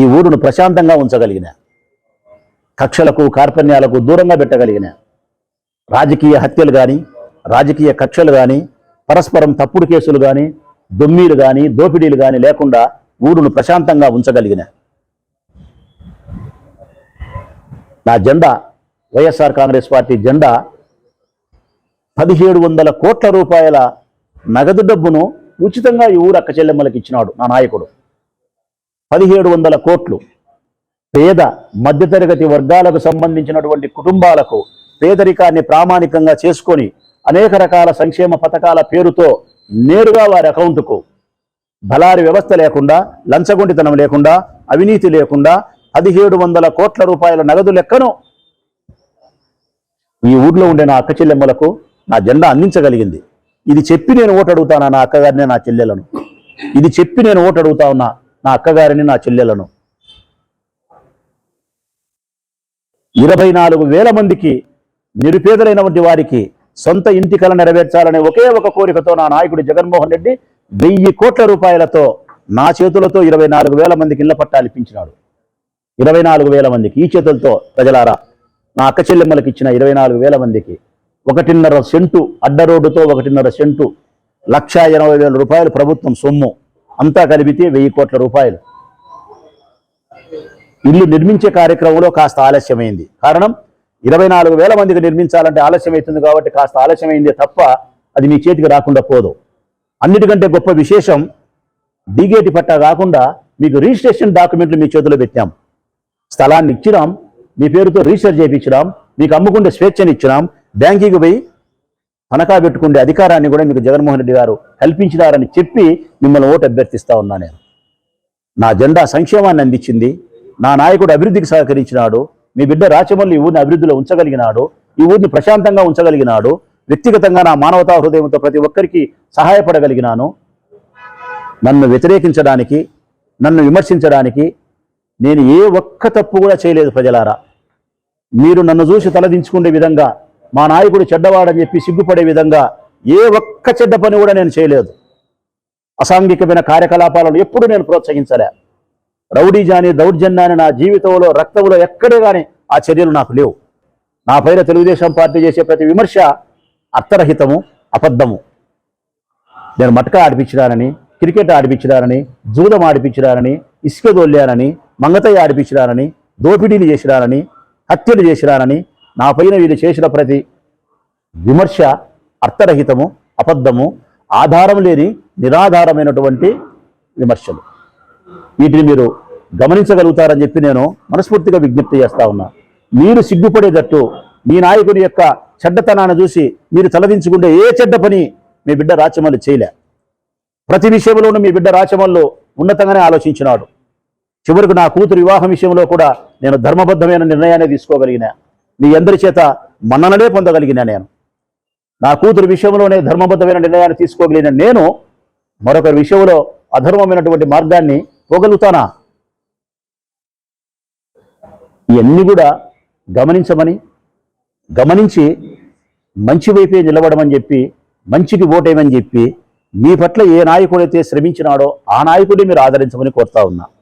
ఈ ఊరును ప్రశాంతంగా ఉంచగలిగిన కక్షలకు కార్పణ్యాలకు దూరంగా పెట్టగలిగిన రాజకీయ హత్యలు కానీ రాజకీయ కక్షలు కానీ పరస్పరం తప్పుడు కేసులు కానీ దొమ్మీలు కానీ దోపిడీలు కానీ లేకుండా ఊరును ప్రశాంతంగా ఉంచగలిగిన. నా జెండా వైఎస్ఆర్ కాంగ్రెస్ పార్టీ జెండా పదిహేడు వందల కోట్ల రూపాయల నగదు డబ్బును ఉచితంగా ఈ ఊరు అక్క చెల్లెమ్మలకు ఇచ్చినాడు నా నాయకుడు. పదిహేడు వందల కోట్లు పేద మధ్యతరగతి వర్గాలకు సంబంధించినటువంటి కుటుంబాలకు పేదరికాన్ని ప్రామాణికంగా చేసుకొని అనేక రకాల సంక్షేమ పథకాల పేరుతో నేరుగా వారి అకౌంటుకు బలారి వ్యవస్థ లేకుండా లంచగొండితనం లేకుండా అవినీతి లేకుండా పదిహేడు వందల కోట్ల రూపాయల నగదు లెక్కను ఈ ఊర్లో ఉండే నా అక్క చెల్లెమ్మలకు నా జెండా అందించగలిగింది. ఇది చెప్పి నేను ఓటు అడుగుతానా నా అక్కగారిని నా చెల్లెలను? ఇది చెప్పి నేను ఓటు అడుగుతా ఉన్నా. నా అక్కగారిని నా చెల్లెలను. ఇరవై నాలుగు వేల మందికి నిరుపేదలైనటువంటి వారికి సొంత ఇంటి కళ నెరవేర్చాలనే ఒకే ఒక కోరికతో నా నాయకుడు జగన్మోహన్ రెడ్డి వెయ్యి కోట్ల రూపాయలతో నా చేతులతో ఇరవై నాలుగు వేల మందికి ఇళ్ళ పట్టాలు ఇప్పించినాడు. ఇరవై నాలుగు వేల మందికి ఈ చేతులతో ప్రజలారా నా అక్క చెల్లెమ్మలకు ఇచ్చిన ఇరవై నాలుగు వేల మందికి ఒకటిన్నర సెంటు అడ్డ రోడ్డుతో ఒకటిన్నర సెంటు లక్ష ఎనభై వేల రూపాయలు ప్రభుత్వం సొమ్ము. అంతా కలిపితే వెయ్యి కోట్ల రూపాయలు. ఇల్లు నిర్మించే కార్యక్రమంలో కాస్త ఆలస్యమైంది. కారణం ఇరవై నాలుగు వేల మందికి నిర్మించాలంటే ఆలస్యమవుతుంది కాబట్టి కాస్త ఆలస్యమైందే తప్ప అది మీ చేతికి రాకుండా పోదు. అన్నిటికంటే గొప్ప విశేషం డీగేటి పట్టా కాకుండా మీకు రిజిస్ట్రేషన్ డాక్యుమెంట్లు మీ చేతిలో పెట్టాం స్థలాన్ని ఇచ్చినాం మీ పేరుతో రిజిస్టర్ చేయించినాం మీకు అమ్ముకుంటే స్వేచ్ఛని ఇచ్చినాం బ్యాంకింగ్ పోయి తనఖా పెట్టుకునే అధికారాన్ని కూడా మీకు జగన్మోహన్ రెడ్డి గారు కల్పించినారని చెప్పి మిమ్మల్ని ఓటు అభ్యర్థిస్తా ఉన్నా నేను. నా జెండా సంక్షేమాన్ని అందించింది. నా నాయకుడు అభివృద్ధికి సహకరించినాడు. మీ బిడ్డ రాచమల్లి ఈ ఊరిని అభివృద్ధిలో ఉంచగలిగినాడు. ఈ ఊరిని ప్రశాంతంగా ఉంచగలిగినాడు. వ్యక్తిగతంగా నా మానవతా హృదయంతో ప్రతి ఒక్కరికి సహాయపడగలిగినాను. నన్ను వ్యతిరేకించడానికి నన్ను విమర్శించడానికి నేను ఏ ఒక్క తప్పు కూడా చేయలేదు ప్రజలారా. మీరు నన్ను చూసి తలదించుకునే విధంగా మా నాయకుడు చెడ్డవాడని చెప్పి సిగ్గుపడే విధంగా ఏ ఒక్క చెడ్డ పని కూడా నేను చేయలేదు. అసాంఘికమైన కార్యకలాపాలను ఎప్పుడు నేను ప్రోత్సహించలే. రౌడీజాని దౌర్జన్యాన్ని నా జీవితంలో రక్తంలో ఎక్కడే కానీ ఆ చర్యలు నాకు లేవు. నా పైన తెలుగుదేశం పార్టీ చేసే ప్రతి విమర్శ అర్థరహితము అబద్ధము. నేను మటక ఆడిపించినానని క్రికెట్ ఆడిపించినానని జూదం ఆడిపించినానని ఇసుక దొల్లానని మంగతయ్య ఆడిపించినానని దోపిడీలు చేసినానని హత్యలు చేసినానని నా పైన వీళ్ళు చేసిన ప్రతి విమర్శ అర్థరహితము అబద్ధము ఆధారం లేని నిరాధారమైనటువంటి విమర్శలు. వీటిని మీరు గమనించగలుగుతారని చెప్పి నేను మనస్ఫూర్తిగా విజ్ఞప్తి చేస్తా ఉన్నా. మీరు సిగ్గుపడేటట్టు మీ నాయకుడి యొక్క చెడ్డతనాన్ని చూసి మీరు తలదించుకుంటే ఏ చెడ్డ పని మీ బిడ్డ రాచమల్లు చేయలే. ప్రతి విషయంలోనూ మీ బిడ్డ రాచమల్లు ఉన్నతంగానే ఆలోచించినాడు. చివరికి నా కూతురు వివాహం విషయంలో కూడా నేను ధర్మబద్ధమైన నిర్ణయాన్ని తీసుకోగలిగిన. మీ అందరి చేత మన్ననలే పొందగలిగిన నేను. నా కూతురు విషయంలోనే ధర్మబద్ధమైన నిర్ణయాన్ని తీసుకోగలిగిన నేను మరొకరి విషయంలో అధర్మమైనటువంటి మార్గాన్ని పోగలుగుతానా? ఇవన్నీ కూడా గమనించమని గమనించి మంచి వైపే నిలబడమని చెప్పి మంచికి ఓటేయమని చెప్పి మీ పట్ల ఏ నాయకుడైతే శ్రమించినాడో ఆ నాయకుడిని మీరు ఆదరించమని కోరుతా ఉన్నా.